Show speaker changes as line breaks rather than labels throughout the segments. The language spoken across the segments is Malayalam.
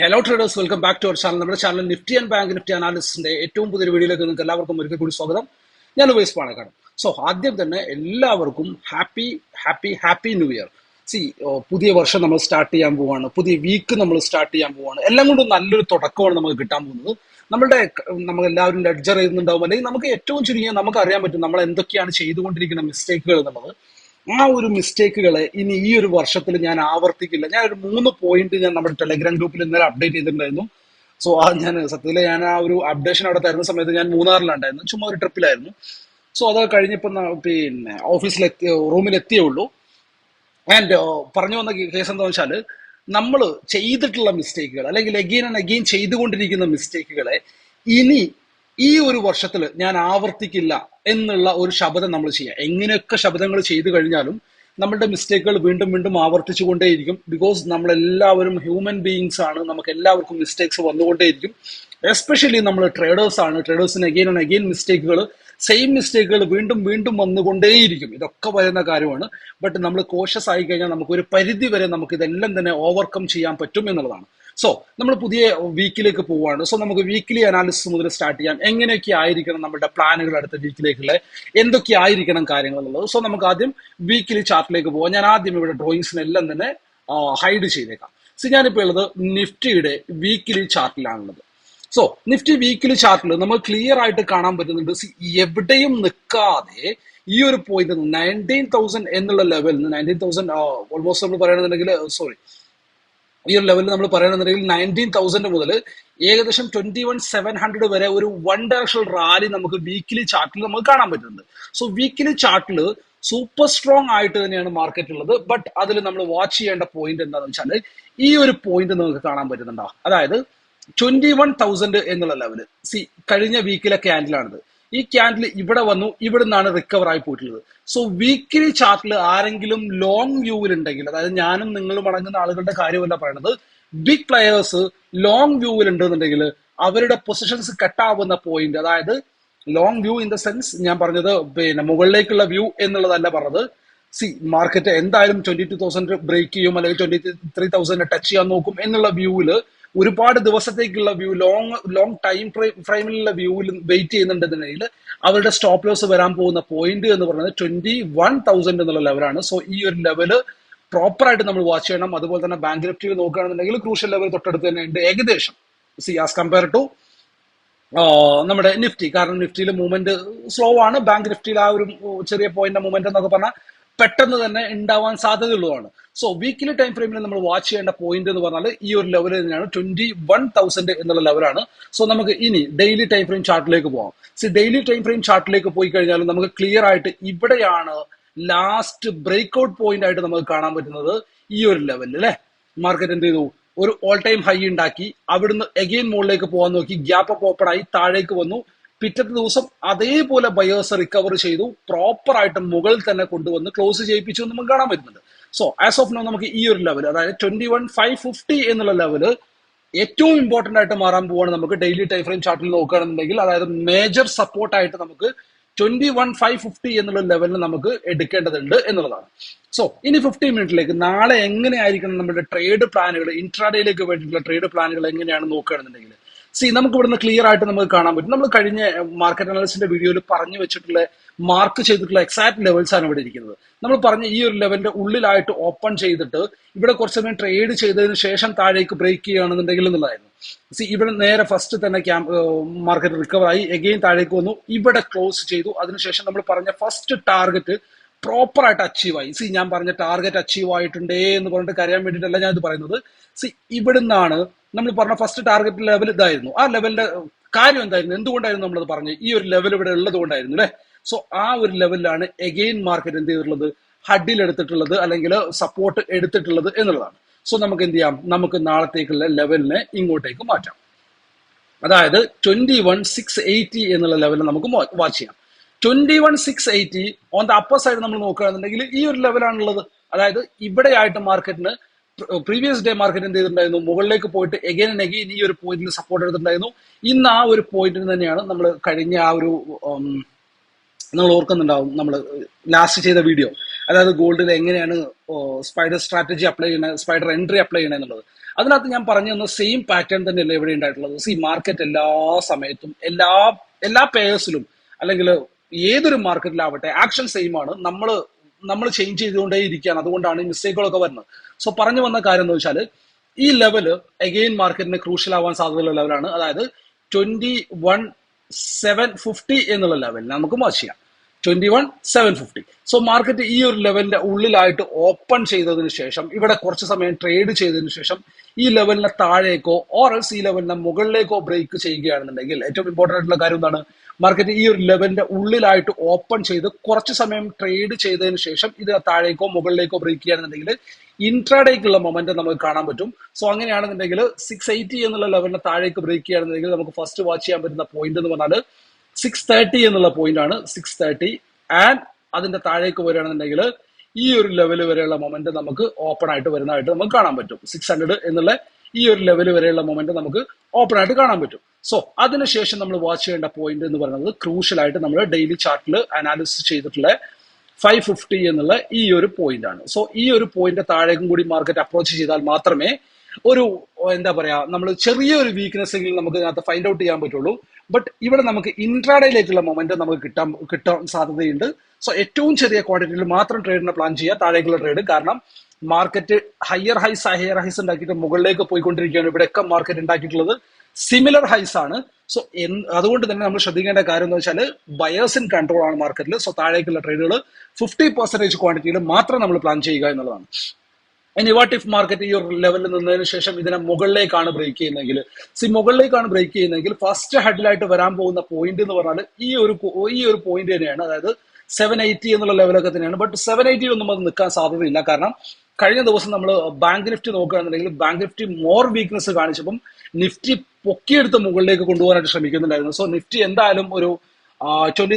Hello traders welcome back to our channel നമ്മുടെ channel Nifty and bank Nifty അനാലിസിന്റെ ഏറ്റവും പുതിയ വീഡിയോയിലേക്ക് നിങ്ങൾക്ക് എല്ലാവർക്കും ഒരിക്കൽ കൂടി സ്വാഗതം. ഞാൻ ഉപയോഗിച്ച് പാണക്കാട്. സോ ആദ്യം തന്നെ എല്ലാവർക്കും happy happy happy new year see പുതിയ വർഷം നമ്മൾ സ്റ്റാർട്ട് ചെയ്യാൻ പോവാണ്. പുതിയ വീക്ക് നമ്മൾ സ്റ്റാർട്ട് ചെയ്യാൻ പോവാണ്. എല്ലാം കൊണ്ടും നല്ലൊരു തുടക്കമാണ് നമുക്ക് കിട്ടാൻ പോകുന്നത്. നമ്മുടെ നമ്മൾ എല്ലാവരും ലെഡ്ജർ ചെയ്യുന്നുണ്ടാവും അല്ലെങ്കിൽ നമുക്ക് ഏറ്റവും ചുരുങ്ങിയ നമുക്ക് അറിയാൻ പറ്റും നമ്മൾ എന്തൊക്കെയാണ് ചെയ്തുകൊണ്ടിരിക്കുന്ന മിസ്റ്റേക്കുകൾ എന്നുള്ളത്. ആ ഒരു മിസ്റ്റേക്കുകളെ ഇനി ഈ ഒരു വർഷത്തിൽ ഞാൻ ആവർത്തിക്കില്ല. ഞാൻ ഒരു മൂന്ന് പോയിന്റ് ഞാൻ നമ്മുടെ ടെലഗ്രാം ഗ്രൂപ്പിൽ ഇന്നലെ അപ്ഡേറ്റ് ചെയ്തിട്ടുണ്ടായിരുന്നു. സോ ആ ഞാൻ സത്യത്തിൽ ഞാൻ ആ ഒരു അപ്ഡേഷൻ അവിടെ തരുന്ന സമയത്ത് ഞാൻ മൂന്നാറിലുണ്ടായിരുന്നു ചുമ്മാ ഒരു ട്രിപ്പിലായിരുന്നു സോ അത് കഴിഞ്ഞപ്പോൾ പിന്നെ ഓഫീസിലെത്തി റൂമിലെത്തിയേ ഉള്ളൂ. ആൻഡ് പറഞ്ഞു വന്ന കേസ് എന്താ വെച്ചാൽ നമ്മൾ ചെയ്തിട്ടുള്ള മിസ്റ്റേക്കുകൾ അല്ലെങ്കിൽ അഗെയിൻ ആൻഡ് അഗെയിൻ ചെയ്തുകൊണ്ടിരിക്കുന്ന മിസ്റ്റേക്കുകളെ ഇനി ഈ ഒരു വർഷത്തിൽ ഞാൻ ആവർത്തിക്കില്ല. എന്നുള്ള ഒരു ശബ്ദം നമ്മൾ ചെയ്യുക എങ്ങനെയൊക്കെ ശബ്ദങ്ങൾ ചെയ്തു കഴിഞ്ഞാലും നമ്മളുടെ മിസ്റ്റേക്കുകൾ വീണ്ടും വീണ്ടും ആവർത്തിച്ചു കൊണ്ടേയിരിക്കും ബിക്കോസ് നമ്മളെല്ലാവരും ഹ്യൂമൻ ബീയിങ്സ് ആണ്. നമുക്ക് എല്ലാവർക്കും മിസ്റ്റേക്സ് വന്നുകൊണ്ടേയിരിക്കും. എസ്പെഷ്യലി നമ്മൾ ട്രേഡേഴ്സ് ആണ്. ട്രേഡേഴ്സിന് അഗെയിൻ ആൻഡ് അഗെയിൻ മിസ്റ്റേക്കുകൾ സെയിം മിസ്റ്റേക്കുകൾ വീണ്ടും വീണ്ടും വന്നുകൊണ്ടേയിരിക്കും. ഇതൊക്കെ വരുന്ന കാര്യമാണ്. ബട്ട് നമ്മൾ കോഷ്യസ് ആയി കഴിഞ്ഞാൽ നമുക്ക് ഒരു പരിധി വരെ നമുക്ക് ഇതെല്ലാം തന്നെ ഓവർകം ചെയ്യാൻ പറ്റും എന്നുള്ളതാണ്. സോ നമ്മൾ പുതിയ വീക്കിലേക്ക് പോവുകയാണ്. സോ നമുക്ക് വീക്കിലി അനാലിസിസ് മുതൽ സ്റ്റാർട്ട് ചെയ്യാം. എങ്ങനെയൊക്കെ ആയിരിക്കണം നമ്മുടെ പ്ലാനുകൾ അടുത്ത വീക്കിലേക്കുള്ള എന്തൊക്കെ ആയിരിക്കണം കാര്യങ്ങൾ എന്നുള്ളത്. സോ നമുക്ക് ആദ്യം വീക്കിലി ചാർട്ടിലേക്ക് പോവാം. ഞാൻ ആദ്യം ഇവിടെ ഡ്രോയിങ്സിനെല്ലാം തന്നെ ഹൈഡ് ചെയ്തേക്കാം. സോ ഞാനിപ്പോൾ ഉള്ളത് നിഫ്റ്റിയുടെ വീക്കിലി ചാർട്ടിലാണുള്ളത് സോ നിഫ്റ്റി വീക്കിലി ചാർട്ടിൽ നമ്മൾ ക്ലിയർ ആയിട്ട് കാണാൻ പറ്റുന്നുണ്ട്. എവിടെയും നിൽക്കാതെ ഈ ഒരു പോയിന്റ് നയന്റീൻ തൗസൻഡ് എന്നുള്ള ലെവലിൽ നിന്ന് നയന്റീൻ തൗസൻഡ് ഓൾമോസ്റ്റ് നമ്മൾ പറയുകയാണെന്നുണ്ടെങ്കിൽ സോറി ഈ ഒരു ലെവലിൽ നമ്മൾ പറയുകയാണെന്നുണ്ടെങ്കിൽ നയന്റീൻ തൗസൻഡ് മുതൽ ഏകദേശം ട്വന്റി വൺ സെവൻ ഹൺഡ്രഡ് വരെ ഒരു വൺ ഡയറക്ഷണൽ റാലി നമുക്ക് വീക്കിലി ചാർട്ടിൽ നമുക്ക് കാണാൻ പറ്റുന്നുണ്ട്. സോ വീക്കിലി ചാർട്ടിൽ സൂപ്പർ സ്ട്രോങ് ആയിട്ട് തന്നെയാണ് മാർക്കറ്റ് ഉള്ളത് ബട്ട് അതിൽ നമ്മൾ വാച്ച് ചെയ്യേണ്ട പോയിന്റ് എന്താണെന്ന് വെച്ചാൽ ഈ ഒരു പോയിന്റ് നമുക്ക് കാണാൻ പറ്റുന്നുണ്ടോ. അതായത് ട്വന്റി വൺ തൗസൻഡ് എന്നുള്ള ലെവൽ സി കഴിഞ്ഞ വീക്കിലെ ക്യാൻഡിലാണിത് ഈ ക്യാൻഡിൽ ഇവിടെ വന്നു ഇവിടെ നിന്നാണ് റിക്കവർ ആയി പോയിട്ടുള്ളത്. സോ വീക്കിലി ചാർട്ടിൽ ആരെങ്കിലും ലോങ് വ്യൂവിൽ ഉണ്ടെങ്കിൽ അതായത് ഞാനും നിങ്ങളും അടങ്ങുന്ന ആളുകളുടെ കാര്യമല്ല പറയുന്നത് ബിഗ് പ്ലെയേഴ്സ് ലോങ് വ്യൂവിൽ ഉണ്ടെന്നുണ്ടെങ്കിൽ അവരുടെ പൊസിഷൻസ് കട്ടാവുന്ന പോയിന്റ് അതായത് long view in the sense ഞാൻ പറഞ്ഞത് പിന്നെ മുകളിലേക്കുള്ള വ്യൂ എന്നുള്ളതല്ല പറഞ്ഞത്. സി മാർക്കറ്റ് എന്തായാലും ട്വന്റി ടു തൗസൻഡ് ബ്രേക്ക് ചെയ്യും അല്ലെങ്കിൽ ട്വന്റി ത്രീ തൗസൻഡ് ടച്ച് ചെയ്യാൻ നോക്കും എന്നുള്ള വ്യൂവിൽ ഒരുപാട് ദിവസത്തേക്കുള്ള വ്യൂ ലോങ് ലോങ് ടൈം ഫ്രെയിമിലുള്ള വ്യൂവിൽ വെയിറ്റ് ചെയ്യുന്നുണ്ടെന്നുണ്ടെങ്കിൽ അവരുടെ സ്റ്റോപ്പ് ലോസ് വരാൻ പോകുന്ന പോയിന്റ് എന്ന് പറയുന്നത് ട്വന്റി വൺ തൗസൻഡ് എന്നുള്ള ലെവലാണ് സോ ഈ ഒരു ലെവൽ പ്രോപ്പർ ആയിട്ട് നമ്മൾ വാച്ച് ചെയ്യണം. അതുപോലെ തന്നെ ബാങ്ക് നിഫ്റ്റിയിൽ നോക്കുകയാണെന്നുണ്ടെങ്കിൽ ക്രൂഷ്യൽ ലെവൽ തൊട്ടടുത്ത് തന്നെ ഉണ്ട് ഏകദേശം. സി ആസ് കമ്പയർ ടു നമ്മുടെ നിഫ്റ്റി കാരണം നിഫ്റ്റിയിൽ മൂവ്മെന്റ് സ്ലോ ആണ്. ബാങ്ക് നിഫ്റ്റിയിൽ ആ ഒരു ചെറിയ പോയിന്റ് മൂവ്മെന്റ് എന്നൊക്കെ പറഞ്ഞാൽ പെട്ടെന്ന് തന്നെ ഉണ്ടാവാൻ സാധ്യതയുള്ളതാണ്. സോ വീക്കിലി ടൈം ഫ്രെയിമിൽ നമ്മൾ വാച്ച് ചെയ്യേണ്ട പോയിന്റ് എന്ന് പറഞ്ഞാൽ ഈ ഒരു ലെവൽ തന്നെയാണ്. ട്വന്റി വൺ തൗസൻഡ് എന്നുള്ള ലെവലാണ് സോ നമുക്ക് ഇനി ഡെയിലി ടൈം ഫ്രെയിം ചാർട്ടിലേക്ക് പോകാം സി ഡെയിലി ടൈം ഫ്രെയിം ചാർട്ടിലേക്ക് പോയി കഴിഞ്ഞാൽ നമുക്ക് ക്ലിയർ ആയിട്ട് ഇവിടെയാണ് ലാസ്റ്റ് ബ്രേക്ക് ഔട്ട് പോയിന്റ് ആയിട്ട് നമുക്ക് കാണാൻ പറ്റുന്നത് ഈ ഒരു ലെവലിൽ അല്ലെ? മാർക്കറ്റ് എന്ത് ചെയ്തു? ഒരു ഓൾ ടൈം ഹൈ ഉണ്ടാക്കി അവിടുന്ന് എഗെയിൻ മുകളിലേക്ക് പോകാൻ നോക്കി. ഗ്യാപ്പ് ഓപ്പൺ ആയി താഴേക്ക് വന്നു. പിറ്റത്തെ ദിവസം അതേപോലെ ബയേഴ്സ് റിക്കവർ ചെയ്തു. പ്രോപ്പർ ആയിട്ട് മുകളിൽ തന്നെ കൊണ്ടുവന്ന് ക്ലോസ് ചെയ്യിപ്പിച്ചു എന്ന് നമുക്ക് കാണാൻ പറ്റുന്നുണ്ട്. സോ ആസ് ഓഫ് നോ നമുക്ക് ഈ ഒരു ലെവൽ അതായത് ട്വന്റി വൺ ഫൈവ് ഫിഫ്റ്റി എന്നുള്ള ലെവൽ ഏറ്റവും ഇമ്പോർട്ടന്റ് ആയിട്ട് മാറാൻ പോവാണ് നമുക്ക് ഡെയിലി ടൈം ഫ്രെയിം ചാർട്ടിൽ നോക്കുകയാണെന്നുണ്ടെങ്കിൽ. അതായത് മേജർ സപ്പോർട്ട് ആയിട്ട് നമുക്ക് ട്വന്റി വൺ ഫൈവ് ഫിഫ്റ്റി എന്നുള്ള ലെവലിൽ നമുക്ക് എടുക്കേണ്ടതുണ്ട് എന്നുള്ളതാണ്. സോ ഇനി ഫിഫ്റ്റി മിനിറ്റിലേക്ക് നാളെ എങ്ങനെയായിരിക്കണം നമ്മുടെ ട്രേഡ് പ്ലാനുകൾ ഇൻട്രാഡേയിലേക്ക് വേണ്ടിയിട്ടുള്ള ട്രേഡ് പ്ലാനുകൾ എങ്ങനെയാണ് നോക്കുകയാണെന്നുണ്ടെങ്കിൽ സി നമുക്ക് ഇവിടുന്ന് ക്ലിയർ ആയിട്ട് നമുക്ക് കാണാൻ പറ്റും. നമ്മൾ കഴിഞ്ഞ മാർക്കറ്റ് അനാലിസിന്റെ വീഡിയോയിൽ പറഞ്ഞു വെച്ചിട്ടുള്ള മാർക്ക് ചെയ്തിട്ടുള്ള എക്സാക്ട് ലെവൽസ് ആണ് ഇവിടെ ഇരിക്കുന്നത്. നമ്മൾ പറഞ്ഞ ഈ ഒരു ലെവലിന്റെ ഉള്ളിലായിട്ട് ഓപ്പൺ ചെയ്തിട്ട് ഇവിടെ കുറച്ച് സമയം ട്രേഡ് ചെയ്തതിന് ശേഷം താഴേക്ക് ബ്രേക്ക് ചെയ്യുകയാണെന്നുണ്ടെങ്കിൽ എന്നുള്ളതായിരുന്നു. സി ഇവിടെ നേരെ ഫസ്റ്റ് തന്നെ ക്യാമ്പ് മാർക്കറ്റ് റിക്കവർ ആയി. എഗെയിൻ താഴേക്ക് വന്നു. ഇവിടെ ക്ലോസ് ചെയ്തു. അതിനുശേഷം നമ്മൾ പറഞ്ഞ ഫസ്റ്റ് ടാർഗറ്റ് പ്രോപ്പർ ആയിട്ട് അച്ചീവ് ആയി. സി ഞാൻ പറഞ്ഞ ടാർഗറ്റ് അച്ചീവ് ആയിട്ടുണ്ടേ എന്ന് പറഞ്ഞിട്ട് കരയാൻ വേണ്ടിയിട്ടല്ല ഞാൻ ഇത് പറയുന്നത്. സി ഇവിടുന്നാണ് നമ്മൾ പറഞ്ഞ ഫസ്റ്റ് ടാർഗറ്റ് ലെവൽ ഇതായിരുന്നു. ആ ലെവലിന്റെ കാര്യം എന്തായിരുന്നു? എന്തുകൊണ്ടായിരുന്നു നമ്മളത് പറഞ്ഞത്? ഈ ഒരു ലെവൽ ഇവിടെ ഉള്ളത് കൊണ്ടായിരുന്നു അല്ലെ? സോ ആ ഒരു ലെവലിലാണ് എഗെയിൻ മാർക്കറ്റ് എന്ത് ചെയ്തിട്ടുള്ളത്? ഹഡിൽ എടുത്തിട്ടുള്ളത് അല്ലെങ്കിൽ സപ്പോർട്ട് എടുത്തിട്ടുള്ളത് എന്നുള്ളതാണ്. സോ നമുക്ക് എന്ത് ചെയ്യാം? നമുക്ക് നാളത്തേക്കുള്ള ലെവലിനെ ഇങ്ങോട്ടേക്ക് മാറ്റാം. അതായത് ട്വന്റി വൺ സിക്സ് എയ്റ്റി എന്നുള്ള ലെവലിൽ നമുക്ക് വാച്ച് ചെയ്യാം. Twenty one six eighty on the upper side നമ്മൾ നോക്കുകയാണെന്നുണ്ടെങ്കിൽ ഈ ഒരു ലെവലാണുള്ളത് അതായത് ഇവിടെയായിട്ട് മാർക്കറ്റിന് പ്രീവിയസ് ഡേ മാർക്കറ്റ് എന്ത് ചെയ്തിട്ടുണ്ടായിരുന്നു? മുകളിലേക്ക് പോയിട്ട് എഗൈൻ ആൻഡ് എഗൈൻ ഈ ഒരു പോയിന്റിൽ സപ്പോർട്ട് എടുത്തിട്ടുണ്ടായിരുന്നു. ഇന്ന് ആ ഒരു പോയിന്റിന് തന്നെയാണ് നമ്മൾ കഴിഞ്ഞ ആ ഒരു നിങ്ങൾ ഓർക്കുന്നുണ്ടാവും നമ്മൾ ലാസ്റ്റ് ചെയ്ത വീഡിയോ അതായത് ഗോൾഡിൽ എങ്ങനെയാണ് സ്പൈഡർ സ്ട്രാറ്റജി അപ്ലൈ ചെയ്യുന്നത് സ്പൈഡർ എൻട്രി അപ്ലൈ ചെയ്യണത് എന്നുള്ളത്. അതിനകത്ത് ഞാൻ പറഞ്ഞു തന്ന സെയിം പാറ്റേൺ തന്നെയല്ലേ ഇവിടെ ഉണ്ടായിട്ടുള്ളത്. സി മാർക്കറ്റ് എല്ലാ സമയത്തും എല്ലാ എല്ലാ പേഴ്സിലും അല്ലെങ്കിൽ ഏതൊരു മാർക്കറ്റിലാവട്ടെ ആക്ഷൻ സെയിം ആണ്. നമ്മൾ നമ്മൾ ചേഞ്ച് ചെയ്തുകൊണ്ടേ ഇരിക്കുകയാണ് അതുകൊണ്ടാണ് ഈ മിസ്റ്റേക്കുകളൊക്കെ വരുന്നത്. സോ പറഞ്ഞു വന്ന കാര്യം എന്ന് വെച്ചാൽ ഈ ലെവൽ അഗെയിൻ മാർക്കറ്റിന് ക്രൂഷ്യൽ ആവാൻ സാധ്യതയുള്ള ലെവലാണ് അതായത് ട്വന്റി വൺ സെവൻ ഫിഫ്റ്റി എന്നുള്ള ലെവലിൽ നമുക്ക് വാച്ച് ചെയ്യാം. Twenty one seven fifty so market ഈ ഒരു ലെവലിന്റെ ഉള്ളിലായിട്ട് ഓപ്പൺ ചെയ്തതിന് ശേഷം ഇവിടെ കുറച്ച് സമയം ട്രേഡ് ചെയ്തതിന് ശേഷം ഈ ലെവലിനെ താഴേക്കോ ഓർ എൽസ് ഈ ലെവലിനെ മുകളിലേക്കോ ബ്രേക്ക് ചെയ്യുകയാണെന്നുണ്ടെങ്കിൽ ഏറ്റവും ഇമ്പോർട്ടന്റ് ആയിട്ടുള്ള കാര്യം എന്താണ്? മാർക്കറ്റ് ഈ ഒരു ലെവലിന്റെ ഉള്ളിലായിട്ട് ഓപ്പൺ ചെയ്ത് കുറച്ച് സമയം ട്രേഡ് ചെയ്തതിന് ശേഷം ഇത് താഴേക്കോ മുകളിലേക്കോ ബ്രേക്ക് ചെയ്യുകയാണെന്നുണ്ടെങ്കിൽ ഇൻട്രാഡേക്കുള്ള മൊമെന്റ് നമുക്ക് കാണാൻ പറ്റും. സോ അങ്ങനെയാണെന്നുണ്ടെങ്കിൽ സിക്സ് എയ്റ്റി എന്നുള്ള ലെവലിന്റെ താഴേക്ക് ബ്രേക്ക് ചെയ്യുകയാണെന്നുണ്ടെങ്കിൽ നമുക്ക് ഫസ്റ്റ് വാച്ച് ചെയ്യാൻ പറ്റുന്ന പോയിന്റ് എന്ന് പറഞ്ഞാൽ സിക്സ് തേർട്ടി എന്നുള്ള പോയിന്റ് ആണ് സിക്സ് തേർട്ടി ആൻഡ് അതിന്റെ താഴേക്ക് വരികയാണെന്നുണ്ടെങ്കിൽ ഈ ഒരു ലെവൽ വരെയുള്ള മൊമെന്റ് നമുക്ക് ഓപ്പൺ ആയിട്ട് വരുന്നതായിട്ട് നമുക്ക് കാണാൻ പറ്റും. സിക്സ് ഹൺഡ്രഡ് എന്നുള്ള ഈ ഒരു ലെവൽ വരെയുള്ള മൊമെന്റ് നമുക്ക് ഓപ്പൺ ആയിട്ട് കാണാൻ പറ്റും. സോ അതിനുശേഷം നമ്മൾ വാച്ച് ചെയ്യേണ്ട പോയിന്റ് എന്ന് പറയുന്നത് ക്രൂഷ്യൽ ആയിട്ട് നമ്മൾ ഡെയിലി ചാർട്ടിൽ അനാലിസിസ് ചെയ്തിട്ടുള്ള ഫൈവ് ഫിഫ്റ്റി എന്നുള്ള ഈ ഒരു പോയിന്റ് ആണ്. സോ ഈ ഒരു പോയിന്റ് താഴേക്കും കൂടി മാർക്കറ്റ് അപ്രോച്ച് ചെയ്താൽ മാത്രമേ ഒരു എന്താ പറയാ നമ്മൾ ചെറിയൊരു വീക്ക്നെസ് എങ്കിലും നമുക്ക് ഇതിനകത്ത് ഫൈൻഡ് ഔട്ട് ചെയ്യാൻ പറ്റുള്ളൂ. ബട്ട് ഇവിടെ നമുക്ക് ഇൻട്രാഡേയിലേക്കുള്ള മൊമെന്റ് നമുക്ക് കിട്ടാൻ കിട്ടാൻ സാധ്യതയുണ്ട്. സോ ഏറ്റവും ചെറിയ ക്വാണ്ടിറ്റിയിൽ മാത്രം ട്രേഡിനെ പ്ലാൻ ചെയ്യുക താഴേക്കുള്ള ട്രേഡ് കാരണം market higher highs higher highs ഉണ്ടാക്കിയിട്ട് മുകളിലേക്ക് പോയിക്കൊണ്ടിരിക്കുകയാണ്. ഇവിടെയൊക്കെ മാർക്കറ്റ് ഉണ്ടാക്കിയിട്ടുള്ളത് സിമിലർ ഹൈസ് ആണ്. സോ അതുകൊണ്ട് തന്നെ നമ്മൾ ശ്രദ്ധിക്കേണ്ട കാര്യം എന്ന് വെച്ചാൽ ബയേഴ്സ് ഇൻ കൺട്രോൾ ആണ് മാർക്കറ്റിൽ സോ താഴേക്കുള്ള ട്രേഡുകൾ ഫിഫ്റ്റി പെർസെന്റേജ് ക്വാണ്ടിറ്റിയിൽ മാത്രം നമ്മൾ പ്ലാൻ ചെയ്യുക എന്നുള്ളതാണ്. ഇനി വാട്ട് ഇഫ് മാർക്കറ്റ് ഈ ഒരു ലെവലിൽ നിന്നതിന് ശേഷം ഇതിനെ മുകളിലേക്കാണ് ബ്രേക്ക് ചെയ്യുന്നതെങ്കിൽ? സി മുകളിലേക്കാണ് ബ്രേക്ക് ചെയ്യുന്നതെങ്കിൽ ഫസ്റ്റ് ഹെഡിലായിട്ട് വരാൻ പോകുന്ന പോയിന്റ് എന്ന് പറഞ്ഞാൽ ഈ ഒരു ഈ ഒരു പോയിന്റ് തന്നെയാണ്. അതായത് സെവൻ എയ്റ്റി എന്നുള്ള ലെവലൊക്കെ തന്നെയാണ്. ബട്ട് സെവൻ ഒന്നും അത് നിൽക്കാൻ സാധ്യതയില്ല. കാരണം കഴിഞ്ഞ ദിവസം നമ്മൾ ബാങ്ക് നിഫ്റ്റി നോക്കുകയാണെന്നുണ്ടെങ്കിൽ ബാങ്ക് നിഫ്റ്റി മോർ വീക്ക്നെസ് കാണിച്ചപ്പം നിഫ്റ്റി പൊക്കിയെടുത്ത് മുകളിലേക്ക് കൊണ്ടുപോകാനായിട്ട് ശ്രമിക്കുന്നുണ്ടായിരുന്നു. സോ നിഫ്റ്റി എന്തായാലും ഒരു ട്വന്റി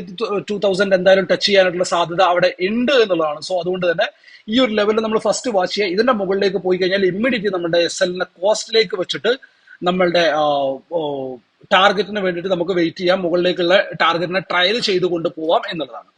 ടു തൗസൻഡ് എന്തായാലും ടച്ച് ചെയ്യാനായിട്ടുള്ള സാധ്യത അവിടെ ഉണ്ട് എന്നുള്ളതാണ്. സോ അതുകൊണ്ട് തന്നെ ഈ ഒരു ലെവലിൽ നമ്മൾ ഫസ്റ്റ് വാച്ച് ചെയ്യുക. ഇതിന്റെ മുകളിലേക്ക് പോയി കഴിഞ്ഞാൽ ഇമ്മീഡിയറ്റ്ലി നമ്മുടെ എസ് എല്ലിനെ കോസ്റ്റിലേക്ക് വെച്ചിട്ട് നമ്മളുടെ ടാർഗറ്റിന് വേണ്ടിയിട്ട് നമുക്ക് വെയിറ്റ് ചെയ്യാം. മുകളിലേക്കുള്ള ടാർഗറ്റിനെ ട്രയൽ ചെയ്തുകൊണ്ട് പോവാം എന്നുള്ളതാണ്.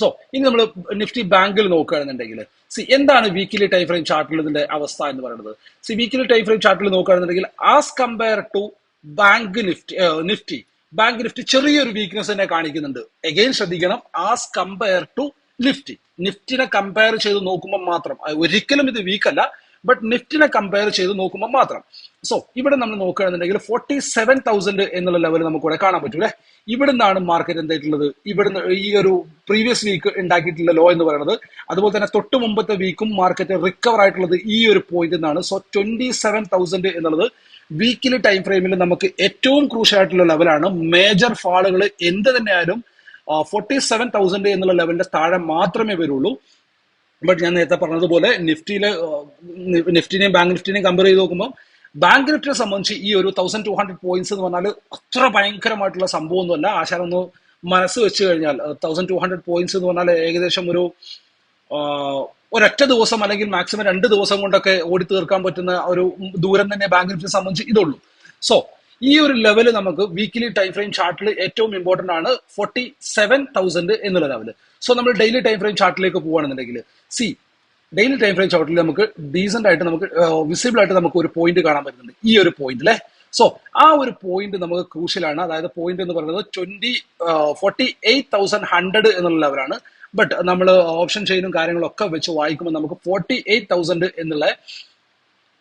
സോ ഇനി നമ്മൾ നിഫ്റ്റി ബാങ്കിൽ നോക്കുകയാണെന്നുണ്ടെങ്കിൽ സി എന്താണ് വീക്കിലി ടൈം ഫ്രെയിം ചാർട്ടിൽ ഇതിന്റെ അവസ്ഥ എന്ന് പറയുന്നത്? സി വീക്കിലി ടൈം ഫ്രെയിം ചാർട്ടിൽ നോക്കുകയാണെന്നുണ്ടെങ്കിൽ as compare to bank Nifty Nifty bank Nifty ചെറിയൊരു വീക്ക്നെസ് തന്നെ കാണിക്കുന്നുണ്ട്. എഗെയിൻ ശ്രദ്ധിക്കണം ആസ് കമ്പയർ ടു നിഫ്റ്റി നിഫ്റ്റിനെ കമ്പയർ ചെയ്ത് നോക്കുമ്പോൾ മാത്രം ഒരിക്കലും ഇത് വീക്കല്ല ബട്ട് നിഫ്റ്റിനെ കമ്പയർ ചെയ്ത് നോക്കുമ്പോൾ മാത്രം. സോ ഇവിടെ നമ്മൾ നോക്കുകയാണെന്നുണ്ടെങ്കിൽ ഫോർട്ടി സെവൻ തൗസൻഡ് എന്നുള്ള ലെവൽ നമുക്ക് ഇവിടെ കാണാൻ പറ്റൂലേ? ഇവിടുന്നാണ് മാർക്കറ്റ് എന്തായിട്ടുള്ളത്? ഇവിടുന്ന് ഈ ഒരു പ്രീവിയസ് വീക്ക് ഉണ്ടാക്കിയിട്ടുള്ള ലോ എന്ന് പറയുന്നത്. അതുപോലെ തന്നെ തൊട്ട് മുമ്പത്തെ വീക്കും മാർക്കറ്റ് റിക്കവർ ആയിട്ടുള്ളത് ഈ ഒരു പോയിന്റ് നിന്നാണ് സോ ട്വന്റി സെവൻ തൗസൻഡ് എന്നുള്ളത് വീക്കിലി ടൈം ഫ്രെയിമിൽ നമുക്ക് ഏറ്റവും ക്രൂഷ്യൽ ആയിട്ടുള്ള ലെവലാണ് മേജർ ഫാളുകൾ എന്ത് തന്നെയായാലും ഫോർട്ടി സെവൻ തൗസൻഡ് എന്നുള്ള ലെവലിന്റെ താഴെ മാത്രമേ വരുള്ളൂ. ബട്ട് ഞാൻ നേരത്തെ പറഞ്ഞതുപോലെ നിഫ്റ്റിയിലെ നിഫ്റ്റിനെയും ബാങ്ക് നിഫ്റ്റിനെയും കമ്പയർ ചെയ്ത് നോക്കുമ്പോൾ ബാങ്ക് നിഫ്റ്റിനെ സംബന്ധിച്ച് ഈ ഒരു തൗസൻഡ് ടു ഹൺഡ്രഡ് പോയിന്റ്സ് എന്ന് പറഞ്ഞാൽ അത്ര ഭയങ്കരമായിട്ടുള്ള സംഭവമൊന്നുമല്ല ആശാരം ഒന്ന് മനസ്സ് വെച്ച് കഴിഞ്ഞാൽ തൗസൻഡ് ടു ഹൺഡ്രഡ് പോയിന്റ്സ് എന്ന് പറഞ്ഞാൽ ഏകദേശം ഒരു ഒരൊറ്റ ദിവസം അല്ലെങ്കിൽ മാക്സിമം രണ്ട് ദിവസം കൊണ്ടൊക്കെ ഓടി തീർക്കാൻ പറ്റുന്ന ഒരു ദൂരം തന്നെ ബാങ്ക് നിഫ്റ്റിനെ സംബന്ധിച്ച് ഇതുള്ളൂ. സോ ഈ ഒരു ലെവൽ നമുക്ക് വീക്കിലി ടൈം ഫ്രെയിം ചാർട്ടിൽ ഏറ്റവും ഇമ്പോർട്ടന്റ് ആണ് ഫോർട്ടി സെവൻ തൗസൻഡ് എന്നുള്ള ലെവൽ സോ നമ്മൾ ഡെയിലി ടൈം ഫ്രെയിം ചാർട്ടിലേക്ക് പോകുകയാണെന്നുണ്ടെങ്കിൽ സി ഡെയിലി ടൈം ഫ്രെയിം ചാർട്ടിൽ നമുക്ക് ഡീസെന്റ് ആയിട്ട് നമുക്ക് വിസിബിൾ ആയിട്ട് നമുക്ക് ഒരു പോയിന്റ് കാണാൻ പറ്റുന്നുണ്ട്. ഈ ഒരു പോയിന്റ് അല്ലേ സോ ആ ഒരു പോയിന്റ് നമുക്ക് ക്രൂഷ്യലാണ് അതായത് പോയിന്റ് എന്ന് പറയുന്നത് twenty forty eight thousand hundred എന്നുള്ള ലെവലാണ് ബട്ട് നമ്മൾ ഓപ്ഷൻ ചെയിനും കാര്യങ്ങളൊക്കെ വെച്ച് വായിക്കുമ്പോൾ നമുക്ക് ഫോർട്ടി എയ്റ്റ് തൗസൻഡ് എന്നുള്ള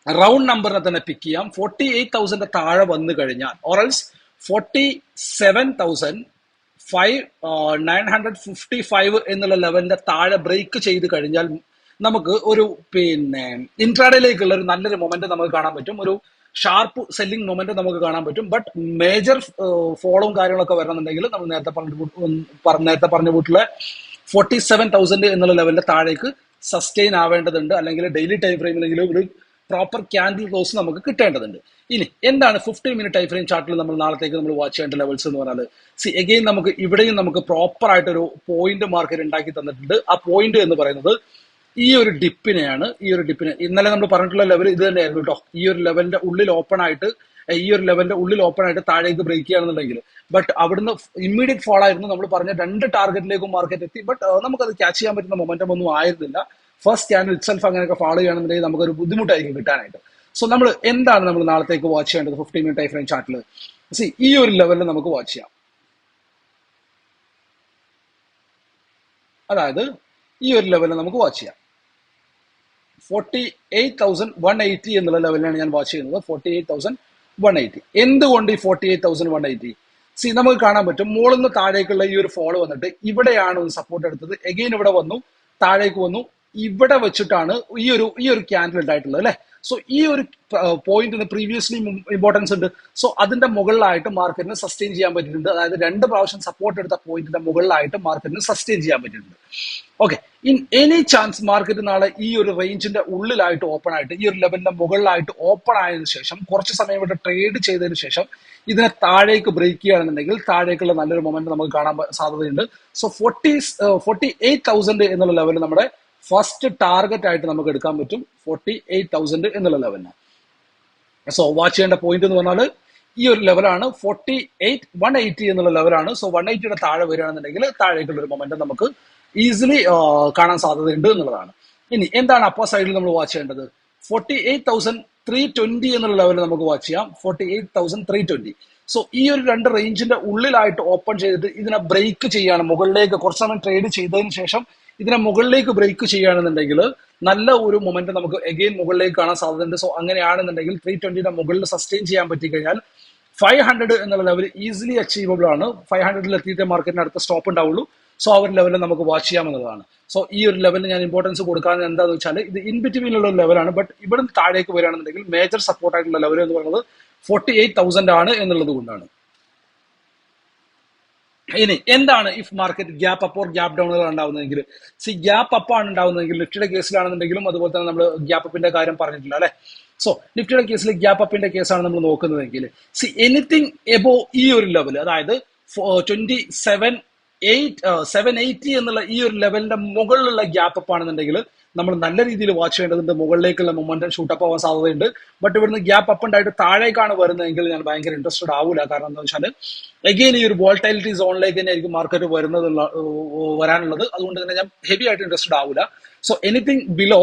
റൗണ്ട് നമ്പറിനെ തന്നെ പിക്ക് ചെയ്യാം. ഫോർട്ടി എയ്റ്റ് തൗസൻഡ് താഴെ വന്നു കഴിഞ്ഞാൽ ഓറൽസ് forty seven thousand five nine hundred fifty five എന്നുള്ള ലെവലിന്റെ താഴെ ബ്രേക്ക് ചെയ്ത് കഴിഞ്ഞാൽ നമുക്ക് ഒരു പിന്നെ ഇൻട്രാഡേയിലേക്കുള്ള ഒരു നല്ലൊരു മൊമെന്റ് നമുക്ക് കാണാൻ പറ്റും. ഒരു ഷാർപ്പ് സെല്ലിംഗ് മൊമെന്റ് നമുക്ക് കാണാൻ പറ്റും. ബട്ട് മേജർ ഫോളോവും കാര്യങ്ങളൊക്കെ വരണമെന്നുണ്ടെങ്കിൽ നമ്മൾ നേരത്തെ പറഞ്ഞ നേരത്തെ പറഞ്ഞ വീട്ടിലെ ഫോർട്ടി സെവൻ തൗസൻഡ് എന്നുള്ള ലെവലിന്റെ താഴേക്ക് സസ്റ്റെയിൻ ആവേണ്ടതുണ്ട്. അല്ലെങ്കിൽ ഡെയിലി ടൈം ഫ്രെയിമിലെങ്കിലും ഒരു പ്രോപ്പർ ക്യാൻഡിൽ ക്ലോസ് നമുക്ക് കിട്ടേണ്ടതുണ്ട്. ഇനി എന്താണ് ഫിഫ്റ്റീൻ മിനിറ്റ് ടൈം ഫ്രെയിം ചാർട്ടിൽ നമ്മൾ നാളത്തേക്ക് നമ്മൾ വാച്ച് ചെയ്യേണ്ട ലെവൽസ് എന്ന് പറഞ്ഞാൽ സി എഗെയിൻ നമുക്ക് ഇവിടെയും നമുക്ക് പ്രോപ്പർ ആയിട്ട് ഒരു പോയിന്റ് മാർക്കറ്റ് ഉണ്ടാക്കി തന്നിട്ടുണ്ട്. ആ പോയിന്റ് എന്ന് പറയുന്നത് ഈ ഒരു ഡിപ്പിനെയാണ് ഈ ഒരു ഡിപ്പിനെ ഇന്നലെ നമ്മൾ പറഞ്ഞിട്ടുള്ള ലെവൽ ഇത് തന്നെയായിരുന്നു കേട്ടോ ഈ ഒരു ലെവലിന്റെ ഉള്ളിൽ ഓപ്പൺ ആയിട്ട് ഈ ഒരു ലെവലിന്റെ ഉള്ളിൽ ഓപ്പൺ ആയിട്ട് താഴേക്ക് ബ്രേക്ക് ചെയ്യുകയാണെന്നുണ്ടെങ്കിൽ. ബട്ട് അവിടുന്ന് ഇമ്മീഡിയറ്റ് ഫോൾ ആയിരുന്നു. നമ്മൾ പറഞ്ഞ രണ്ട് ടാർഗറ്റിലേക്കും മാർക്കറ്റ് എത്തി. ബട്ട് നമുക്കത് ക്യാച്ച് ചെയ്യാൻ പറ്റുന്ന മൊമെന്റം ഒന്നും ആയിരുന്നില്ല. ഫസ്റ്റ് ചാനൽ ഇറ്റ്സെൽഫ് അങ്ങനെയൊക്കെ ഫോളോ ചെയ്യുകയാണെന്നുണ്ടെങ്കിൽ നമുക്കൊരു ബുദ്ധിമുട്ടായിരിക്കും കിട്ടാനായിട്ട്. സോ നമ്മൾ എന്താണ് നമ്മൾ നാളത്തേക്ക് വാച്ച് ചെയ്യേണ്ടത്? ഫിഫ്റ്റീൻ മിനിറ്റ് ടൈം ഫ്രെയിം ചാർട്ടിൽ സി ഈ ഒരു ലെവലിൽ നമുക്ക് വാച്ച് ചെയ്യാം. അതായത് ഈ ഒരു ലെവലിൽ നമുക്ക് വാച്ച് ചെയ്യാം. Forty eight thousand one eighty എന്നുള്ള ലെവലിലാണ് ഞാൻ വാച്ച് ചെയ്യുന്നത്. Forty eight thousand one eighty എന്തുകൊണ്ട് ഈ forty eight thousand one eighty see നമുക്ക് കാണാൻ പറ്റും മുകളിൽ നിന്ന് താഴേക്കുള്ള ഈ ഒരു ഫോളോ വന്നിട്ട് ഇവിടെയാണ് ഒന്ന് സപ്പോർട്ട് എടുത്തത്. എഗെയിൻ ഇവിടെ വന്നു താഴേക്ക് വന്നു. ഇവിടെ വെച്ചിട്ടാണ് ഈ ഒരു ഈ ഒരു ക്യാൻഡിൽ ഉണ്ടായിട്ടുള്ളത് അല്ലെ? സോ ഈ ഒരു പോയിന്റിന് പ്രീവിയസ്ലി ഇമ്പോർട്ടൻസ് ഉണ്ട്. സോ അതിന്റെ മുകളിലായിട്ട് മാർക്കറ്റിന് സസ്റ്റെയിൻ ചെയ്യാൻ പറ്റിയിട്ടുണ്ട്. അതായത് രണ്ട് പ്രാവശ്യം സപ്പോർട്ട് എടുത്ത പോയിന്റിന്റെ മുകളിലായിട്ട് മാർക്കറ്റിന് സസ്റ്റെയിൻ ചെയ്യാൻ പറ്റിയിട്ടുണ്ട്. Okay in any chance market നാളെ ഈ ഒരു റേഞ്ചിന്റെ ഉള്ളിലായിട്ട് ഓപ്പൺ ആയിട്ട് ഈ ഒരു ലെവലിന്റെ മുകളിലായിട്ട് ഓപ്പൺ ആയതിനു ശേഷം കുറച്ച് സമയം ഇവിടെ ട്രേഡ് ചെയ്തതിനു ശേഷം ഇതിനെ താഴേക്ക് ബ്രേക്ക് ചെയ്യുകയാണെന്നുണ്ടെങ്കിൽ താഴേക്കുള്ള നല്ലൊരു മൊമെന്റ് നമുക്ക് കാണാൻ സാധ്യതയുണ്ട്. So forty forty eight thousand എന്നുള്ള ലെവൽ നമ്മുടെ ഫസ്റ്റ് ടാർഗറ്റ് ആയിട്ട് നമുക്ക് എടുക്കാൻ പറ്റും ഫോർട്ടി എയ്റ്റ് തൗസൻഡ് എന്നുള്ള ലെവലിന് സോ വാച്ച് ചെയ്യേണ്ട പോയിന്റ് എന്ന് പറഞ്ഞാൽ ഈ ഒരു ലെവലാണ് ഫോർട്ടി എയ്റ്റ് വൺ എയ്റ്റി എന്നുള്ള ലെവലാണ് സോ വൺ എയ്റ്റിയുടെ താഴെ വരികയാണെന്നുണ്ടെങ്കിൽ താഴേക്കുള്ള ഒരു മൊമെന്റ് നമുക്ക് ഈസിലി കാണാൻ സാധ്യതയുണ്ട് എന്നുള്ളതാണ്. ഇനി എന്താണ് അപ്പർ സൈഡിൽ നമ്മൾ വാച്ച് ചെയ്യേണ്ടത്? Forty eight thousand three twenty എന്നുള്ള ലെവലിൽ നമുക്ക് വാച്ച് ചെയ്യാം. Forty eight thousand three twenty so ഈ ഒരു രണ്ട് റേഞ്ചിന്റെ ഉള്ളിലായിട്ട് ഓപ്പൺ ചെയ്തിട്ട് ഇതിനെ ബ്രേക്ക് ചെയ്യാണ് മുകളിലേക്ക് കുറച്ച് സമയം ട്രേഡ് ചെയ്തതിന് ശേഷം ഇതിനെ മുകളിലേക്ക് ബ്രേക്ക് ചെയ്യുകയാണെന്നുണ്ടെങ്കിൽ നല്ല ഒരു മൊമെന്റ് നമുക്ക് എഗെയിൻ മുകളിലേക്ക് കാണാൻ സാധ്യതയുണ്ട്. സോ അങ്ങനെയാണെന്നുണ്ടെങ്കിൽ ത്രീ ട്വന്റിയുടെ മുകളിൽ സസ്റ്റെയിൻ ചെയ്യാൻ പറ്റിക്കഴിഞ്ഞാൽ ഫൈവ് ഹൺഡ്രഡ് എന്നുള്ള ലെവൽ ഈസിലി അച്ചീവബിൾ ആണ്. ഫൈവ് ഹൺഡ്രഡിൽ എത്തിയിട്ട് മാർക്കറ്റിന് അടുത്ത സ്റ്റോപ്പ് ഉണ്ടാവുള്ളൂ. സോ ആ ഒരു ലെവലിൽ നമുക്ക് വാച്ച് ചെയ്യാമെന്നുള്ളതാണ് സോ ഈ ഒരു ലെവലിൽ ഞാൻ ഇമ്പോർട്ടൻസ് കൊടുക്കാൻ എന്താണെന്ന് വെച്ചാൽ ഇത് ഇൻ ബിറ്റ്വീനിലുള്ള ഒരു ലെവലാണ് ബട്ട് ഇവിടെ താഴേക്ക് വരികയാണെന്നുണ്ടെങ്കിൽ മേജർ സപ്പോർട്ട് ആയിട്ടുള്ള ലെവൽ എന്ന് പറയുന്നത് ഫോർട്ടി എയ്റ്റ് തൗസൻഡ് ആണ് എന്നുള്ളത് കൊണ്ടാണ്. ഇനി എന്താണ് if market gap up or gap ഡൗണുകൾ ഉണ്ടാവുന്നതെങ്കിൽ? സി ഗ്യാപ്പ് അപ്പ് ആണ് ഉണ്ടാവുന്നതെങ്കിൽ നിഫ്റ്റിയുടെ കേസിലാണെന്നുണ്ടെങ്കിലും അതുപോലെ തന്നെ നമ്മൾ ഗ്യാപ്പ് അപ്പിന്റെ കാര്യം പറഞ്ഞിട്ടില്ല അല്ലെ? സോ നിഫ്റ്റിയുടെ കേസിൽ ഗ്യാപ്പ് അപ്പിന്റെ കേസാണ് നമ്മൾ നോക്കുന്നതെങ്കിൽ സി എനിത്തിങ് എബോ ഈ ഒരു ലെവൽ അതായത് twenty seven eight seven eighty എന്നുള്ള ഈ ഒരു ലെവലിന്റെ മുകളിലുള്ള ഗ്യാപ്പ് അപ്പ് ആണെന്നുണ്ടെങ്കിൽ നമ്മൾ നല്ല രീതിയിൽ വാച്ച് ചെയ്യേണ്ടതുണ്ട്. മുകളിലേക്കുള്ള മൊമെന്റം ഷൂട്ടപ്പ് ആവാൻ സാധ്യതയുണ്ട്. ബട്ട് ഇവിടുന്ന് ഗ്യാപ്പ് അപ്പ് ഉണ്ടായിട്ട് താഴേക്കാണ് വരുന്നതെങ്കിൽ ഞാൻ ഭയങ്കര ഇൻട്രസ്റ്റഡ് ആവൂല. കാരണം എന്താ വെച്ചാൽ എഗെയിൻ ഈ ഒരു വോൾട്ടൈലിറ്റി സോണിലേക്ക് തന്നെ ആയിരിക്കും മാർക്കറ്റ് വരുന്നത് വരാനുള്ളത്. അതുകൊണ്ട് തന്നെ ഞാൻ ഹെവി ആയിട്ട് ഇൻട്രസ്റ്റഡ് ആവൂല. So anything below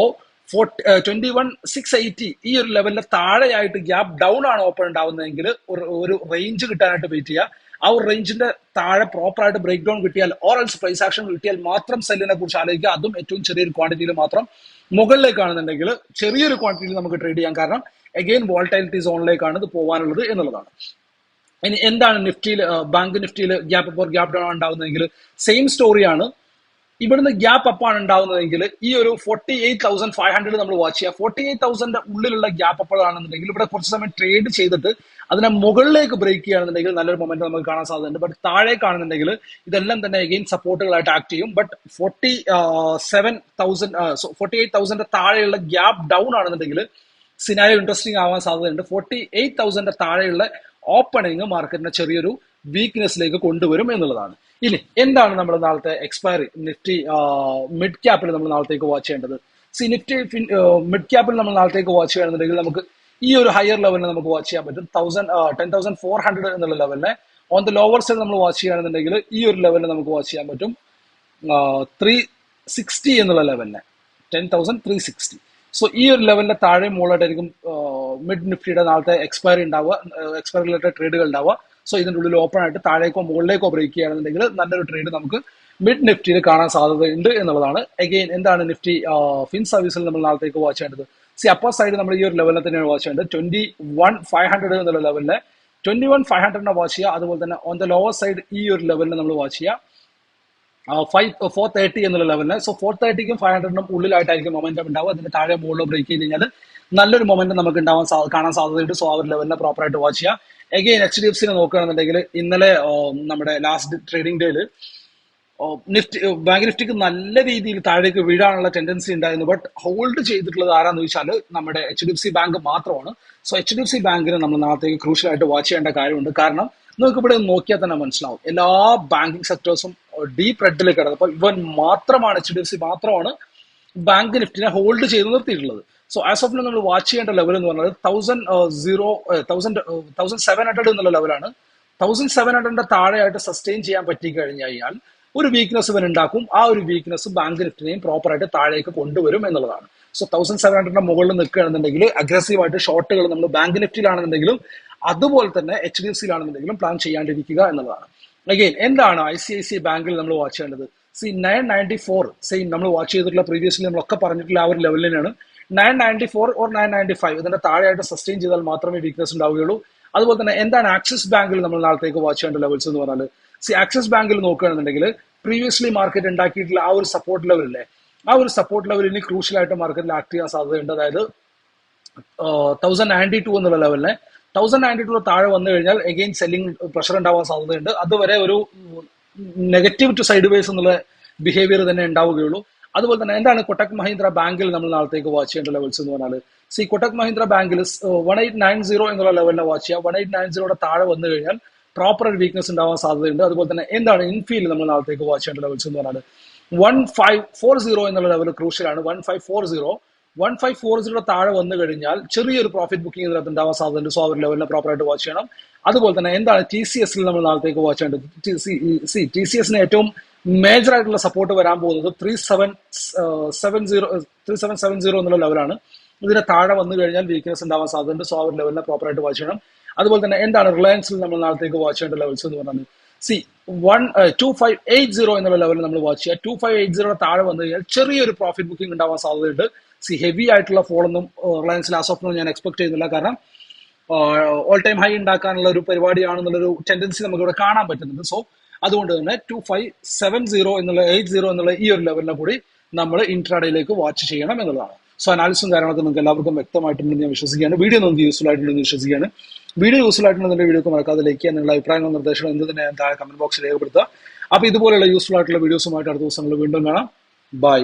forty twenty one six eighty ഈ ഒരു ലെവലിൽ താഴെയായിട്ട് ഗ്യാപ്പ് ഡൗൺ ആണ് ഓപ്പൺ ഉണ്ടാവുന്നതെങ്കിൽ ഒരു ഒരു റേഞ്ച് കിട്ടാനായിട്ട് വെയിറ്റ് ചെയ്യുക. ആ ഒരു റേഞ്ചിന്റെ താഴെ പ്രോപ്പർ ആയിട്ട് ബ്രേക്ക് ഡൗൺ കിട്ടിയാൽ ഓറൽസ് പ്രൈസ് ആക്ഷൻ കിട്ടിയാൽ മാത്രം സെല്ലിനെ കുറിച്ച് ആലോചിക്കുക. അതും ഏറ്റവും ചെറിയൊരു ക്വാണ്ടിറ്റിയിൽ മാത്രം മുകളിലേക്കാണെന്നുണ്ടെങ്കിൽ ചെറിയൊരു ക്വാണ്ടിറ്റിയിൽ നമുക്ക് ട്രേഡ് ചെയ്യാൻ കാരണം അഗെയിൻ വോൾട്ടൈലിറ്റി സോണിലേക്കാണ് ഇത് പോകാനുള്ളത് എന്നുള്ളതാണ്. ഇനി എന്താണ് നിഫ്റ്റിയിൽ ബാങ്ക് നിഫ്റ്റിയിൽ ഗ്യാപ്പ് അപ്പ് ഗ്യാപ്പ് ഡൗൺ ഉണ്ടാകുന്നതെങ്കിൽ സെയിം സ്റ്റോറിയാണ് ഇവിടുന്ന് ഗ്യാപ്പ് അപ്പാണ് ആണ് ഉണ്ടാവുന്നതെങ്കിൽ ഈ ഒരു forty eight thousand five hundred നമ്മൾ വാച്ച് ചെയ്യുക. ഫോർട്ടി എയ്റ്റ് തൗസൻഡ് ഉള്ളിലുള്ള ഗ്യാപ്പ് അപ്പോഴാണെന്നുണ്ടെങ്കിൽ ഇവിടെ കുറച്ച് സമയം ട്രേഡ് ചെയ്തിട്ട് അതിനെ മുകളിലേക്ക് ബ്രേക്ക് ചെയ്യുകയാണെന്നുണ്ടെങ്കിൽ നല്ലൊരു മൊമെന്റ് നമുക്ക് കാണാൻ സാധ്യതയുണ്ട്. ബട്ട് താഴെ കാണുന്നുണ്ടെങ്കിൽ ഇതെല്ലാം തന്നെ അഗെയിൻ സപ്പോർട്ടുകളായിട്ട് ആക്ട് ചെയ്യും. But forty seven thousand forty eight thousand താഴെയുള്ള ഗ്യാപ്പ് ഡൗൺ ആണെന്നുണ്ടെങ്കിൽ സിനാരിയോ ഇൻട്രസ്റ്റിംഗ് ആവാൻ സാധ്യതയുണ്ട്. ഫോർട്ടി എയ്റ്റ് തൗസൻഡ് താഴെയുള്ള ഓപ്പണിംഗ് മാർക്കറ്റിനെ ചെറിയൊരു വീക്ക്നെസ്സിലേക്ക് കൊണ്ടുവരും എന്നുള്ളതാണ്. ഇനി എന്താണ് നമ്മൾ നാളത്തെ എക്സ്പയറി നിഫ്റ്റി മിഡ് ക്യാപ്പിൽ നമ്മൾ നാളത്തേക്ക് വാച്ച് ചെയ്യേണ്ടത്. സി നിഫ്റ്റി മിഡ് ക്യാപ്പിൽ നമ്മൾ നാളത്തേക്ക് വാച്ച് ചെയ്യുകയാണെന്നുണ്ടെങ്കിൽ നമുക്ക് ഈ ഒരു ഹയർ ലെവലിനെ നമുക്ക് വാച്ച് ചെയ്യാൻ പറ്റും. Thousand ten thousand four hundred എന്നുള്ള ലെവലിനെ ഓൺ ദ ലോവർ സൈഡ് നമ്മൾ വാച്ച് ചെയ്യുകയാണെന്നുണ്ടെങ്കിൽ ഈ ഒരു ലെവലിനെ നമുക്ക് വാച്ച് ചെയ്യാൻ പറ്റും. ത്രീ സിക്സ്റ്റി എന്നുള്ള ലെവലിനെ ten thousand three sixty so ഈ ഒരു ലെവലിന്റെ താഴെ മുകളിലായിട്ടായിരിക്കും മിഡ് നിഫ്റ്റിയുടെ നാളത്തെ എക്സ്പയറി ഉണ്ടാവുക എക്സ്പയറി റിലേറ്റഡ് ട്രേഡുകൾ ഉണ്ടാവുക. സോ ഇതിന്റെ ഉള്ളിൽ ഓപ്പൺ ആയിട്ട് താഴേക്കോ മുകളിലേക്കോ ബ്രേക്ക് ചെയ്യുകയാണെന്നുണ്ടെങ്കിൽ നല്ലൊരു ട്രേഡ് നമുക്ക് മിഡ് നിഫ്റ്റിയിൽ കാണാൻ സാധ്യതയുണ്ട് എന്നുള്ളതാണ്. അഗെയിൻ എന്താണ് നിഫ്റ്റി ഫിൻ സർവീസിൽ നമ്മൾ നാളത്തേക്ക് വാച്ച് ചെയ്യേണ്ടത്? സി അപ്പർ സൈഡ് നമ്മൾ ഈ ഒരു ലെവലിൽ തന്നെ വാച്ച് ചെയ്യേണ്ടത് ട്വന്റി വൺ ഫൈവ് ഹൺഡ്രഡ് എന്നുള്ള ലെവലിൽ ട്വന്റി വൺ ഫൈവ് ഹൺഡ്രഡിനെ വാച്ച് ചെയ്യുക അതുപോലെ തന്നെ ഓൺ ദ ലോവർ സൈഡ് ഈ ഒരു ലെവലിൽ നമ്മൾ വാച്ച് ചെയ്യുക ഫൈവ് ഫോർ തേർട്ടി എന്നുള്ള ലെവലിന് സോ ഫോർ തേർട്ടിക്കും ഫൈവ് ഹൺഡ്രഡിനും ഉള്ളിലായിട്ടായിരിക്കും മൊമെന്റം ഉണ്ടാവുക. അതിന്റെ താഴെ മുകളിൽ ബ്രേക്ക് ചെയ്ത് കഴിഞ്ഞാൽ നല്ലൊരു മൊമെന്റം നമുക്ക് ഉണ്ടാവാൻ കാണാൻ സാധ്യതയുണ്ട്. സോ ആ ഒരു ലെവലിനെ പ്രോപ്പർ ആയിട്ട് വാച്ച് ചെയ്യുക എഗെയിൻ എച്ച് ഡി എഫ് സിനെ നോക്കുകയാണെന്നുണ്ടെങ്കിൽ ഇന്നലെ നമ്മുടെ ലാസ്റ്റ് ട്രേഡിംഗ് ഡേയിൽ നിഫ്റ്റി ബാങ്ക് നിഫ്റ്റിക്ക് നല്ല രീതിയിൽ താഴേക്ക് വീഴാനുള്ള ടെൻഡൻസി ഉണ്ടായിരുന്നു. ബട്ട് ഹോൾഡ് ചെയ്തിട്ടുള്ളത് ആരാന്ന് ചോദിച്ചാൽ നമ്മുടെ H D F C bank മാത്രമാണ്. So H D F C ബാങ്കിന് നമ്മൾ നാളത്തേക്ക് ക്രൂഷ്യൽ ആയിട്ട് വാച്ച് ചെയ്യേണ്ട കാര്യമുണ്ട്. കാരണം നിങ്ങൾക്ക് ഇവിടെ നോക്കിയാൽ തന്നെ മനസ്സിലാവും. എല്ലാ ബാങ്കിങ് സെക്ടേഴ്സും ഡീപ് റെഡിലേക്ക് കിടന്നത് അപ്പോൾ ഇവൻ മാത്രമാണ് എച്ച് ഡി എഫ് സി മാത്രമാണ് ബാങ്ക് നിഫ്റ്റിനെ ഹോൾഡ് ചെയ്ത് നിർത്തിയിട്ടുള്ളത്. സോ ആസ് ഓഫ് നമ്മൾ വാച്ച് ചെയ്യേണ്ട ലെവൽ എന്ന് പറഞ്ഞത് thousand zero thousand thousand seven hundred എന്നുള്ള ലെവലാണ് തൗസൻഡ് സെവൻ ഹൺഡ്രഡിന്റെ താഴെയായിട്ട് സസ്റ്റെയിൻ ചെയ്യാൻ പറ്റി കഴിഞ്ഞു കഴിഞ്ഞാൽ ഒരു വീക്ക്നെസ് ഇവൻ ഉണ്ടാക്കും ആ ഒരു വീക്ക്നെസ് ബാങ്ക് നിഫ്റ്റിനെയും പ്രോപ്പറായിട്ട് താഴേക്ക് കൊണ്ടുവരും എന്നുള്ളതാണ്. സോ തൗസൻഡ് സെവൻ ഹൺഡ്രഡിന്റെ മുകളിൽ നിൽക്കുകയാണെന്നുണ്ടെങ്കിൽ അഗ്രസീവായിട്ട് ഷോർട്ടുകൾ നമ്മൾ ബാങ്ക് നിഫ്റ്റിയിലാണെന്നുണ്ടെങ്കിലും അതുപോലെ തന്നെ എച്ച് ഡി എഫ് സിയിലാണെന്നുണ്ടെങ്കിലും പ്ലാൻ ചെയ്യാണ്ടിരിക്കുക എന്നുള്ളതാണ്. അഗെയിൻ എന്താണ് ഐ സി ഐ സി ബാങ്കിൽ നമ്മൾ വാച്ച് ചെയ്യേണ്ടത്? See nine ninety four same നമ്മൾ വാച്ച് ചെയ്തിട്ടുള്ള പ്രീവിയസ്ലി നമ്മളൊക്കെ പറഞ്ഞിട്ടുള്ള ആ ഒരു ലെവലിനാണ് nine ninety four or nine ninety five ഇതിന്റെ താഴെയായിട്ട് സസ്റ്റെയിൻ ചെയ്താൽ മാത്രമേ വീക്ക്നെസ് ഉണ്ടാവുകയുള്ളൂ. അതുപോലെ തന്നെ എന്താണ് ആക്സിസ് ബാങ്കിൽ നമ്മൾ നാളത്തേക്ക് വാച്ച് ചെയ്യേണ്ട ലെവൽസ് എന്ന് പറഞ്ഞാൽ സി ആക്സിസ് ബാങ്കിൽ നോക്കുകയാണെന്നുണ്ടെങ്കിൽ പ്രീവിയസ്ലി മാർക്കറ്റ് ഉണ്ടാക്കിയിട്ടുള്ള ആ ഒരു സപ്പോർട്ട് ലെവൽ ലെവലില്ലേ ആ ഒരു സപ്പോർട്ട് ലെവൽ ഇനി ക്രൂഷ്യലായിട്ട് മാർക്കറ്റിൽ ആക്ട് ചെയ്യാൻ സാധ്യതയുണ്ട്. അതായത് തൗസൻഡ് നയന്റി ടു എന്നുള്ള ലെവലിനെ തൗസൻഡ് നയന്റി ടു താഴെ വന്നു കഴിഞ്ഞാൽ എഗെയിൻ സെല്ലിംഗ് പ്രഷർ ഉണ്ടാവാൻ സാധ്യതയുണ്ട്. അതുവരെ ഒരു നെഗറ്റീവ് ടു സൈഡ് വേസ് എന്നുള്ള ബിഹേവിയർ തന്നെ ഉണ്ടാവുകയുള്ളൂ. അതുപോലെ തന്നെ എന്താണ് കൊട്ടക് മഹീന്ദ്ര ബാങ്കിൽ നമ്മൾ നാളത്തേക്ക് വാച്ച് ചെയ്യേണ്ട ലെവൽസ് എന്ന് പറഞ്ഞാൽ സി കൊട്ടക് മഹീന്ദ്ര ബാങ്കിൽ വൺ എയ്റ്റ് നയൻ സീറോ എന്നുള്ള ലെവലിനെ വാച്ച് ചെയ്യുക വൺ എയ്റ്റ് നയൻ സീറോയുടെ താഴെ വന്നു കഴിഞ്ഞാൽ പ്രോപ്പർ ഒരു വീക്ക്നെസ് ഉണ്ടാവാൻ സാധ്യതയുണ്ട്. അതുപോലെ തന്നെ എന്താണ് ഇൻഫീൽ നമ്മൾ നാളത്തേക്ക് വാച്ച് ചെയ്യേണ്ട ലെവൽസ് എന്ന് പറഞ്ഞാൽ വൺ ഫൈവ് ഫോർ സീറോ എന്നുള്ള level ക്രൂഷ്യലാണ് one five four zero one five four zero താഴെ വന്നു കഴിഞ്ഞാൽ ചെറിയൊരു പ്രോഫിറ്റ് ബുക്കിംഗ് ഇതിനകത്ത് ഉണ്ടാവാൻ സാധ്യതയുണ്ട്. സോ അവർ ലെവലിനെ പ്രോപ്പറായിട്ട് വാച്ച് ചെയ്യണം. അതുപോലെ തന്നെ എന്താണ് ടി സി എസിൽ നമ്മൾ നാളത്തേക്ക് വാച്ച് ചെയ്യേണ്ടത്? സി ടി സി എസിന് ഏറ്റവും മേജർ ആയിട്ടുള്ള സപ്പോർട്ട് വരാൻ പോകുന്നത് three seven seven zero three seven seven zero എന്നുള്ള ലെവലാണ് ഇതിന് താഴെ വന്നു കഴിഞ്ഞാൽ വീക്ക്നെസ് ഉണ്ടാവാൻ സാധ്യതയുണ്ട് സോ അവർ ലെവലിനെ പ്രോപ്പറായിട്ട് വാച്ച് ചെയ്യണം. അതുപോലെ തന്നെ എന്താണ് റിലയൻസിൽ നമ്മൾ നാളത്തേക്ക് വാച്ച് ചെയ്യേണ്ട ലെവൽസ് എന്ന് പറഞ്ഞാൽ see one two five eight zero എന്നുള്ള ലെവലിൽ നമ്മൾ വാച്ച് ചെയ്യുക. ടു ഫൈവ് എയ്റ്റ് സീറോ താഴെ വന്നു കഴിഞ്ഞാൽ ചെറിയൊരു പ്രോഫിറ്റ് ബുക്കിംഗ് ഉണ്ടാവാൻ സാധ്യതയുണ്ട്. സി ഹെവി ആയിട്ടുള്ള ഫോളൊന്നും റിലയൻസിൽ ആസ് ഓഫ് ഞാൻ എക്സ്പെക്ട് ചെയ്യുന്നില്ല. കാരണം ഓൾ ടൈം ഹൈ ഉണ്ടാക്കാനുള്ള ഒരു പരിപാടിയാണെന്നുള്ളൊരു ടെൻഡൻസി നമുക്ക് ഇവിടെ കാണാൻ പറ്റുന്നുണ്ട്. സോ അതുകൊണ്ട് തന്നെ ടു ഫൈവ് സെവൻ സീറോ എന്നുള്ള എയ്റ്റ് സീറോ എന്നുള്ള ഈ ഒരു ലെവലിനെ കൂടി നമ്മൾ ഇൻട്രാഡേയിലേക്ക് വാച്ച് ചെയ്യണം എന്നുള്ളതാണ്. സോ അനാലിസും കാര്യങ്ങളൊക്കെ നിങ്ങൾക്ക് എല്ലാവർക്കും വ്യക്തമായിട്ടുണ്ടെന്ന് ഞാൻ വിശ്വസിക്കുകയാണ്. വീഡിയോ നിങ്ങൾക്ക് യൂസ്ഫുൾ ആയിട്ടുണ്ടെന്ന് വിശ്വസിക്കുകയാണ്. വീഡിയോ യൂസ്ഫുൾ ആയിട്ടുണ്ടെങ്കിൽ വീഡിയോക്ക് മറക്കാതെ ലൈക്ക് ചെയ്യാൻ നിങ്ങളുടെ അഭിപ്രായങ്ങളും നിർദ്ദേശങ്ങളും എന്ത് തന്നെ താഴെ കമന്റ് ബോക്സിൽ രേഖപ്പെടുത്തുക. അപ്പോൾ ഇതുപോലെയുള്ള യൂസ്ഫുൾ ആയിട്ടുള്ള വീഡിയോസുമായിട്ട് അടുത്ത ദിവസങ്ങളിൽ വീണ്ടും കാണാം. ബൈ